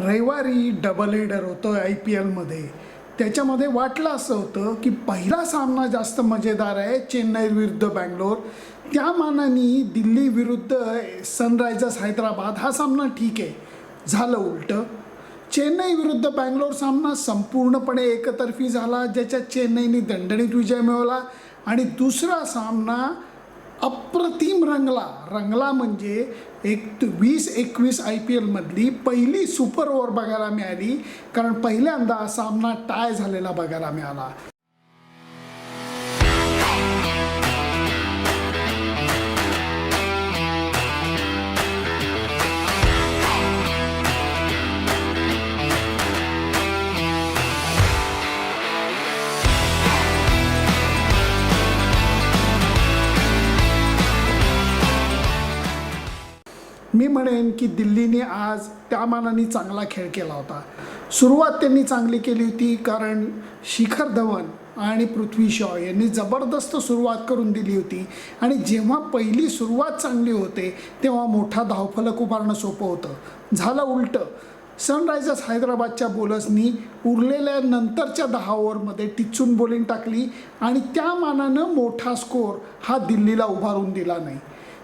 रविवारी double header होतं I P एलमध्ये त्याच्यामध्ये वाटलं असं होतं की पहिला सामना जास्त मजेदार आहे चेन्नई विरुद्ध बँगलोर. त्या मानाने दिल्ली विरुद्ध सनरायझर्स हैदराबाद हा सामना ठीक आहे. झालं उलटं. चेन्नई विरुद्ध बँगलोर सामना संपूर्णपणे एकतर्फी झाला ज्याच्यात चेन्नईने दणदणीत विजय मिळवला. आणि दुसरा सामना अप्रतिम रंगला. रंगला म्हणजे एक वीस एकवीस आय पी एलमधली पहिली सुपर ओव्हर बघायला मिळाली. कारण पहिल्यांदा सामना टाय झालेला बघायला मिळाला. मी म्हणेन की दिल्लीने आज त्या मानाने चांगला खेळ केला होता. सुरुवात त्यांनी चांगली केली होती कारण शिखर धवन आणि पृथ्वी शॉ यांनी जबरदस्त सुरुवात करून दिली होती. आणि जेव्हा पहिली सुरुवात चांगली होते तेव्हा मोठा धावफलक उभारणं सोपं होतं. झालं उलटं. सनरायझर्स हैदराबादच्या बॉलर्सनी उरलेल्या नंतरच्या दहा ओव्हरमध्ये टिचून बॉलिंग टाकली आणि त्या मानानं मोठा स्कोर हा दिल्लीला उभारून दिला नाही.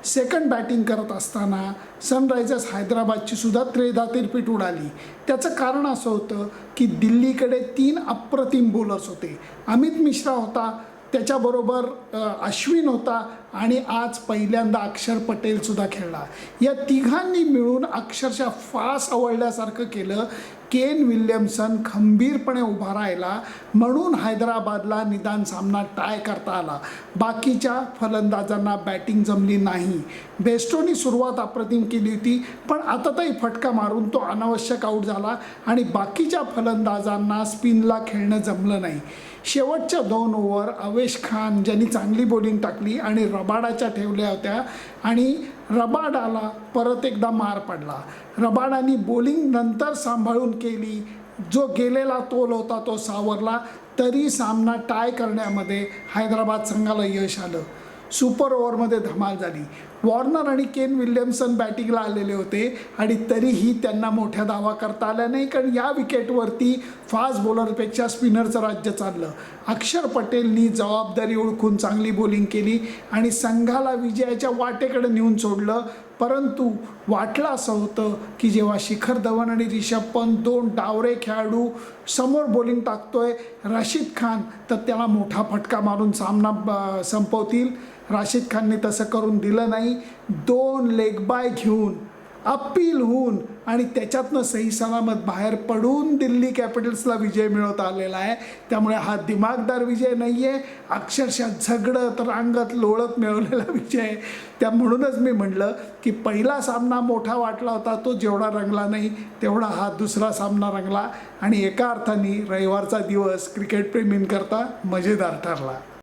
सेकंड बॅटिंग करत असताना सनरायझर्स हैदराबादची सुद्धा त्रेधा पीठ उडाली. त्याचं कारण असं होतं की दिल्लीकडे तीन अप्रतिम बोलर्स होते. अमित मिश्रा होता त्याच्याबरोबर अश्विन होता आणि आज पहिल्यांदा अक्षर पटेलसुद्धा खेळला या तिघांनी मिळून अक्षरशः फास आवडल्यासारखं केलं. केन विल्यमसन खंबीरपणे उभा राहिला. म्हणून हैदराबादला निदान सामना टाय करता आला. बाकीच्या फलंदाजांना बॅटिंग जमली नाही. बेस्टोनी सुरुवात अप्रतिम केली होती पण आतातही फटका मारून तो अनावश्यक आऊट झाला आणि बाकीच्या फलंदाजांना स्पिनला खेळणं जमलं नाही. शेवटच्या दोन ओव्हर अवेश खान ज्यांनी चांगली बॉलिंग टाकली आणि रब रबाडाच्या ठेवल्या होत्या आणि रबाडाला परत एकदा मार पडला. रबाडानी बॉलिंग नंतर सांभाळून केली. जो गेलेला तोल होता तो सावरला. तरी सामना टाय करण्यामध्ये हैदराबाद संघाला यश आलं. सुपर ओव्हरमध्ये धमाल झाली. वॉर्नर आणि केन विल्यमसन बॅटिंगला आलेले होते आणि तरीही त्यांना मोठ्या धावा करता आल्या नाही कारण या विकेटवरती फास्ट बॉलरपेक्षा स्पिनरचं राज्य चाललं. अक्षर पटेलनी जबाबदारी ओळखून चांगली बॉलिंग केली आणि संघाला विजयाच्या वाटेकडे नेऊन सोडलं. परंतु वाटलं असं होतं की जेव्हा शिखर धवन आणि रिषभ पंत दोन डावरे खेळाडू समोर बॉलिंग टाकतोय राशीद खान तर त्याला मोठा फटका मारून सामना संपवतील. राशीद खानने तसं करून दिलं नाही. दोन लेग बाय घेऊन अपील होऊन आणि त्याच्यातनं सही सलामत बाहेर पडून दिल्ली कॅपिटल्सला विजय मिळवता आलेला आहे. त्यामुळे हा दिमागदार विजय नाही आहे अक्षरशः झगडत रांगत लोळत मिळवलेला विजय. आहे त्या म्हणूनच मी म्हणलं की पहिला सामना मोठा वाटला होता तो जेवढा रंगला नाही तेवढा हा दुसरा सामना रंगला. आणि एका अर्थाने रविवारचा दिवस क्रिकेटप्रेमींकरता मजेदार ठरला.